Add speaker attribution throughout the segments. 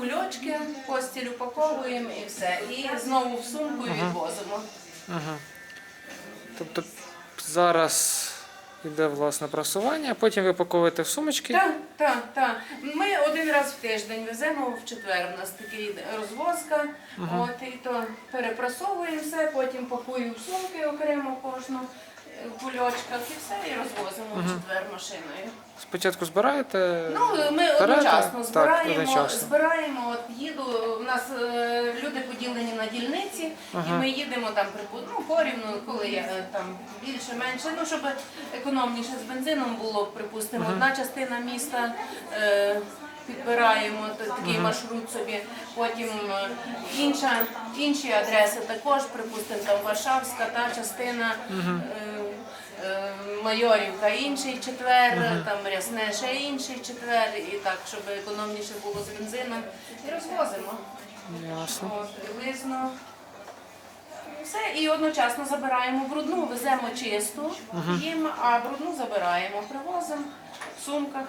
Speaker 1: кульочки, постіль упаковуємо і все. І знову в сумку і відвозимо.
Speaker 2: Тобто зараз йде власне просування, а потім ви паковуєте в сумочки.
Speaker 1: Так, так, так. Ми один раз в тиждень веземо в четвер. У нас такий розвозка. От і то перепрасовуємо все, потім пакуємо в сумки окремо кожну в кульочках і все, і розвозимо в четвер машиною.
Speaker 2: Спочатку збираєте.
Speaker 1: Ну, ми
Speaker 2: Берете?
Speaker 1: одночасно
Speaker 2: Так,
Speaker 1: збираємо,
Speaker 2: одночасно.
Speaker 1: збираємо, от їду, у нас е, люди поділені на дільниці, і ми їдемо там припу- ну, порівну, коли я е, там більше, менше, ну, щоб економніше з бензином було, припустимо, одна частина міста. Е, Підбираємо т- такий маршрут собі, потім е, інша, інші адреси також, припустимо, там Варшавська, та частина е, Майорівка інший четвер, там Рясне ще інший четвер, і так, щоб економніше було з бензином. І розвозимо.
Speaker 2: Ясно.
Speaker 1: От, приблизно. Все, і одночасно забираємо брудну, веземо чисту їм, а брудну забираємо, привозимо в сумках,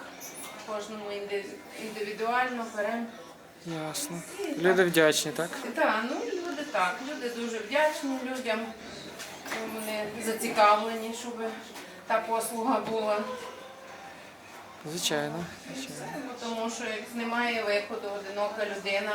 Speaker 1: кожному інди- індивідуально беремо.
Speaker 2: Ясно. Люди вдячні, так?
Speaker 1: Так, ну люди так, люди дуже вдячні людям. Вони зацікавлені, щоб та послуга була.
Speaker 2: Звичайно. звичайно.
Speaker 1: Тому що як немає виходу, одинока людина.